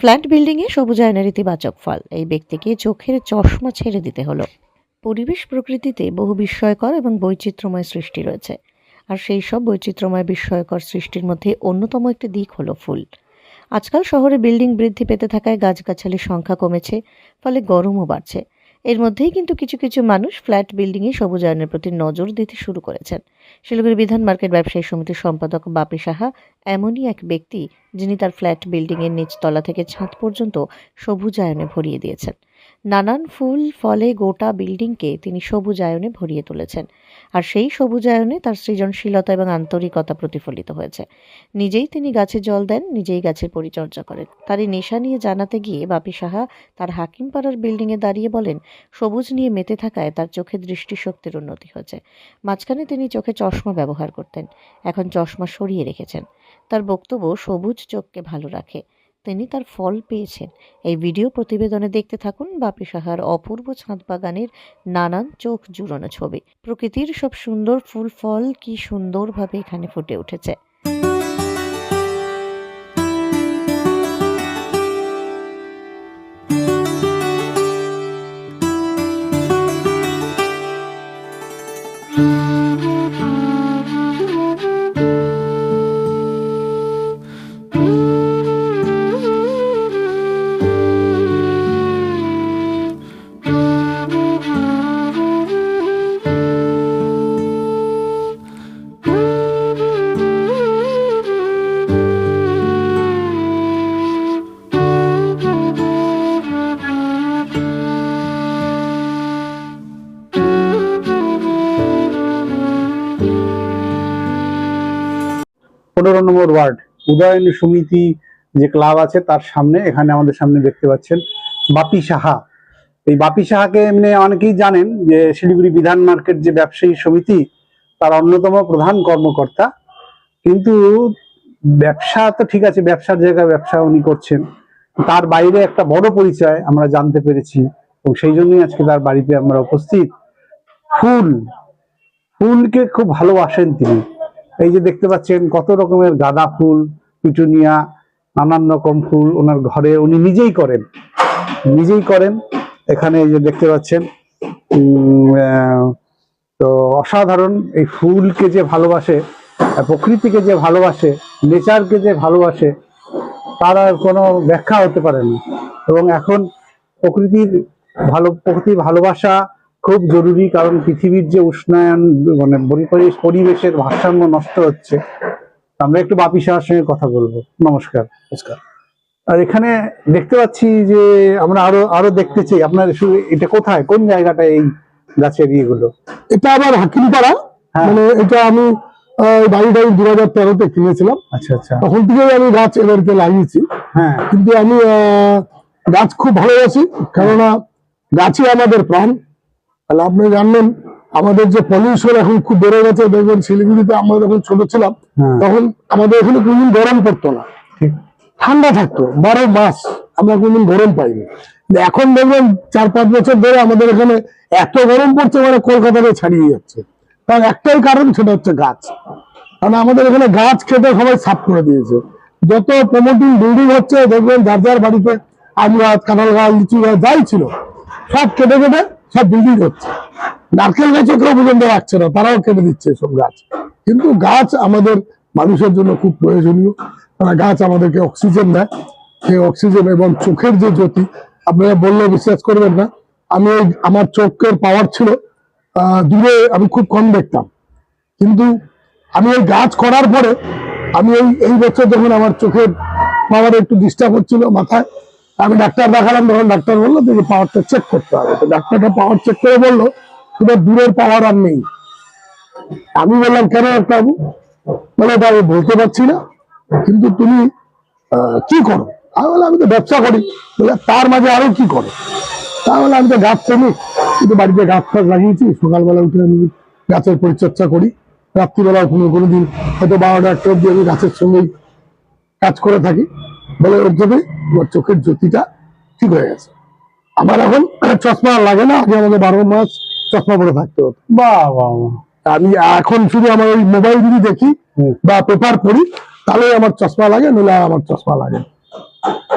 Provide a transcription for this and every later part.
Flat বিল্ডিংয়ে সবুজায়নের ইতিবাচক ফল। এই ব্যক্তিকে চোখের চশমা ছেড়ে দিতে হলো। পরিবেশ প্রকৃতিতে বহু বিস্ময়কর এবং বৈচিত্র্যময় সৃষ্টি রয়েছে। আর সেই সব বৈচিত্র্যময়, বিস্ময়কর সৃষ্টির মধ্যে অন্যতম একটি দিক হলো ফুল। আজকাল শহরে বিল্ডিং বৃদ্ধি পেতে থাকায় গাছগাছালির সংখ্যা কমেছে, ফলে গরমও বাড়ছে। এর মধ্যেই কিন্তু কিছু কিছু মানুষ ফ্ল্যাট বিল্ডিংয়ে সবুজায়নের প্রতি নজর দিতে শুরু করেছেন। শিলিগুড়ি বিধান মার্কেট ব্যবসায়ী সমিতির সম্পাদক বাপি সাহা এমনই এক ব্যক্তি যিনি তার ফ্ল্যাট বিল্ডিংয়ের নিচতলা থেকে ছাদ পর্যন্ত সবুজায়নে ভরিয়ে দিয়েছেন। নানান ফুল, ফলে গোটা বিল্ডিংকে তিনি সবুজায়নে ভরিয়ে তুলেছেন। আর সেই সবুজায়নে তার সৃজনশীলতা এবং আন্তরিকতা প্রতিফলিত হয়েছে। নিজেই তিনি গাছে জল দেন, নিজেই গাছের পরিচর্যা করেন। তার এই নেশা নিয়ে জানাতে গিয়ে বাপি সাহা তার হাকিমপাড়ার বিল্ডিংয়ে দাঁড়িয়ে বলেন, সবুজ নিয়ে মেতে থাকায় তার চোখে দৃষ্টিশক্তির উন্নতি হয়েছে। মাঝখানে তিনি চোখে চশমা ব্যবহার করতেন, এখন চশমা সরিয়ে রেখেছেন। তার বক্তব্য সবুজ চোখকে ভালো রাখে। তিনি তার ফল পেয়েছেন। এই ভিডিও প্রতিবেদনে দেখতে থাকুন বাপি সাহার অপূর্ব ছাঁদ বাগানের নানান চোখ জুড়ানো ছবি। প্রকৃতির সব সুন্দর ফুল, ফল কি সুন্দরভাবে এখানে ফুটে উঠেছে। পনেরো নম্বর ওয়ার্ড, উদয়ন সমিতি যে ক্লাব আছে তার সামনে, এখানে আমাদের সামনে দেখতে পাচ্ছেন বাপি সাহা। এই বাপি সাহাকে এমনি অনেকেই জানেন যে শিলিগুড়ি বিধান মার্কেট যে ব্যবসায়ী সমিতি, তার অন্যতম প্রধান কর্মকর্তা। কিন্তু ব্যবসা তো ঠিক আছে, ব্যবসার জায়গায় ব্যবসা উনি করছেন। তার বাইরে একটা বড় পরিচয় আমরা জানতে পেরেছি এবং সেই জন্যই আজকে তার বাড়িতে আমরা উপস্থিত। ফুল, ফুলকে খুব ভালোবাসেন তিনি। এই যে দেখতে পাচ্ছেন কত রকমের গাঁদা ফুল, পিটুনিয়া, নানান রকম ফুল ওনার ঘরে উনি নিজেই করেন। নিজেই করেন। এখানে এই যে দেখতে পাচ্ছেন তো অসাধারণ এই ফুলকে যে ভালোবাসে, প্রকৃতিকে যে ভালোবাসে, নেচারকে যে ভালোবাসে, তার আর কোনো ব্যাখ্যা হতে পারে না। এবং এখন প্রকৃতির ভালো, প্রকৃতির ভালোবাসা খুব জরুরি কারণ পৃথিবীর যে উষ্ণায়ন মানে পরিবেশ পরিবেশের ভারসাম্য নষ্ট হচ্ছে। আমরা একটু বাপি সাহার সঙ্গে কথা বলব। নমস্কার। নমস্কার। আর এখানে দেখতে পাচ্ছি যে আমরা আরও আরও দেখতে চাই। আপনার শুধু এটা কোথায়? কোন জায়গাটা এই গাছের ইয়েগুলো? এটা আবার হাকিমপাড়া। হ্যাঁ। মানে এটা আমি বাড়িটা দু হাজার তেরোতে কিনেছিলাম। আচ্ছা আচ্ছা। তখন থেকেই আমি গাছ এবারকে লাগিয়েছি। হ্যাঁ। কিন্তু আমি আহ, গাছ খুব ভালোবাসি। কেননা গাছই আমাদের প্রাণ। তাহলে আপনি জানলেন আমাদের যে পলিউশন এখন খুব বেড়ে গেছে দেখবেন শিলিগুড়িতে আমরা যখন ছোট ছিলাম হ্যাঁ। তখন আমাদের এখানে কোনদিন গরম পড়তো না। ঠান্ডা থাকতো বারো মাস আমরা কোনদিন গরম পাইনি। এখন দেখবেন চার পাঁচ বছর ধরে আমাদের এখানে এত গরম পড়ছে মানে কলকাতাকে ছাড়িয়ে যাচ্ছে। তার একটাই কারণ সেটা হচ্ছে গাছ। কারণ আমাদের এখানে গাছ খেতে সবাই সাফ করে দিয়েছে। যত প্রমোটিং বিল্ডিং হচ্ছে দেখবেন যার যার বাড়িতে আম গাছ কাঁঠাল গাছ লিচু গাছ যাই ছিল সব কেটে কেটে সব বিল্ডিং হচ্ছে। নারকেল গাছও কেউ পর্যন্ত রাখছে না, তারাও কেটে দিচ্ছে সব গাছ। কিন্তু গাছ আমাদের মানুষের জন্য খুব প্রয়োজনীয়। কারণ গাছ আমাদেরকে অক্সিজেন দেয়। সেই অক্সিজেন এবং চোখের যে জ্যোতি, আপনারা বললে বিশ্বাস করবেন না। আমি আমার চোখের পাওয়ার ছিল দূরে আমি খুব কম দেখতাম। কিন্তু আমি ওই গাছ করার পরে আমি এই এই বছর যখন আমার চোখের পাওয়ার একটু ডিস্টার্ব হচ্ছিল মাথায় আমি ডাক্তার দেখালাম, তখন ডাক্তার বলল যে পাওয়ারটা চেক করতে হবে। তো ডাক্তারটা পাওয়ার চেক করে বলল, তোমার দূরের পাওয়ার আর নেই। আমি বললাম, কেন বাবু? বলে, এটা আমি বলতে পারছি না, কিন্তু তুমি কি করো? আমি বললাম, আমি তো ব্যবসা করি। বলে, তার মাঝে আরও কি করো? তাহলে আমি তো গাছ প্রেমিক কিন্তু বাড়িতে গাছ ফাছ লাগিয়েছি, সকালবেলা উঠে আমি গাছের পরিচর্যা করি রাত্রিবেলা কোনো কোনো দিন হয়তো বারোটা একটা অব্দি আমি গাছের সঙ্গেই কাজ করে থাকি। বলে ওর জন্য আমার চোখের জ্যোতিটা ঠিক হয়ে গেছে। আমার এখন চশমা লাগে না আগে আমাকে বারো মাস চশমা পরে থাকতে হতো। বাহ। আমি এখন শুধু আমার ওই মোবাইল যদি দেখি বা পেপার পড়ি তাহলে আমার চশমা লাগে নইলে আমার চশমা লাগে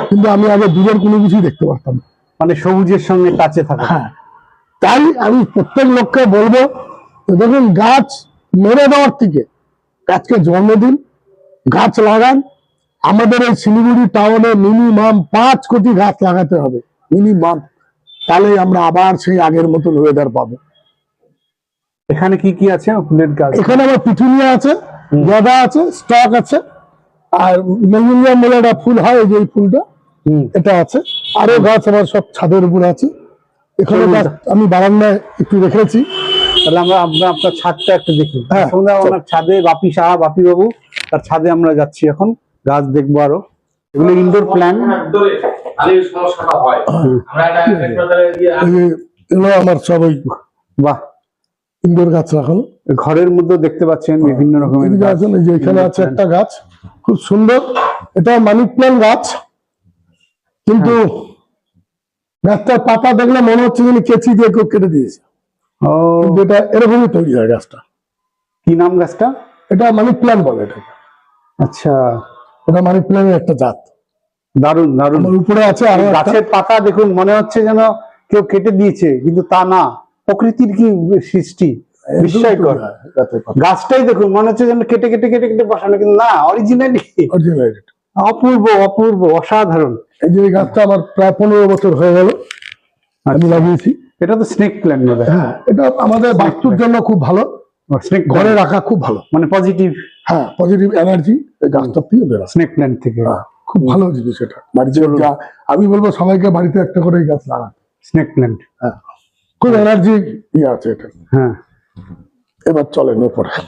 কিন্তু আমি আগে দূরের কোনো কিছুই দেখতে পারতাম না। মানে সবুজের সঙ্গে টাচে থাকা। হ্যাঁ। তাই আমি প্রত্যেক লোককে বলব দেখুন গাছ মেরে দেওয়ার থেকে গাছকে জন্ম দিন গাছ লাগান আমাদের এই শিলিগুড়ি টাউনে মিনিমাম পাঁচ কোটি গাছ লাগাতে হবে। মিনিমাম। তাহলেই আমরা আবার সেই আগের মতন ওয়েদার পাবো। এখানে কি কি আছে? এখানে আমার পিটুনিয়া আছে গাঁদা আছে স্টক আছে। আর মেগুনিয়াম বলে একটা ফুল হয় এই যে এই ফুলটা হুম। এটা আছে। আরও গাছ আমার সব ছাদের উপরে আছে। এখানে আমি বারান্দায় একটু রেখেছি। তাহলে আমরা আমরা আপনার ছাদটা একটু দেখি। হ্যাঁ, ছাদে বাপি সাহা বাপি বাবু তার ছাদে আমরা যাচ্ছি এখন। গাছ দেখব আরও। এগুলো ইনডোর প্ল্যান হয় এগুলো আমার সব ওই বাহ। ইনডোর গাছ রাখানো ঘরের মধ্যে দেখতে পাচ্ছেন বিভিন্ন রকমের গাছ। যে এখানে আছে একটা গাছ খুব সুন্দর। এটা মানি প্ল্যান্ট গাছ। কিন্তু গাছটার পাতা দেখলে মনে হচ্ছে যেন কেচি দিয়ে কেউ কেটে দিয়েছে। কিন্তু এটা এরকমই তৈরি হয় গাছটা। কি নাম গাছটা? এটা মানি প্ল্যান্ট বলে এটা আচ্ছা। এটা মানি প্ল্যান্টের একটা জাত। দারুণ দারুণ উপরে আছে আরও গাছের পাতা দেখুন মনে হচ্ছে যেন কেউ কেটে দিয়েছে কিন্তু তা না। প্রকৃতির কি সৃষ্টি? বিস্ময়কর। গাছটাই দেখুন মনে হচ্ছে যেন কেটে কেটে কেটে কেটে বসানো কিন্তু না অরিজিনালি অপূর্ব অপূর্ব অসাধারণ। এই যে গাছটা আমার প্রায় পনেরো বছর হয়ে গেল। আমি লাগিয়েছি। এটা তো স্নেক প্ল্যান বোধ হ্যাঁ। এটা আমাদের বাস্তুর জন্য খুব ভালো। স্নেক ঘরে রাখা খুব ভালো। মানে পজিটিভ হ্যাঁ পজিটিভ এনার্জি এই গাছটার থেকে বেরো স্নেক প্ল্যান্ট থেকে। খুব ভালো জিনিস এটা। বাড়িতে আমি বলব সবাইকে বাড়িতে একটা করে গাছ লাগান। স্নেক প্ল্যান্ট হ্যাঁ খুব এনার্জি ইয়ে আছে এটা। হ্যাঁ। এবার চলেন ওপরে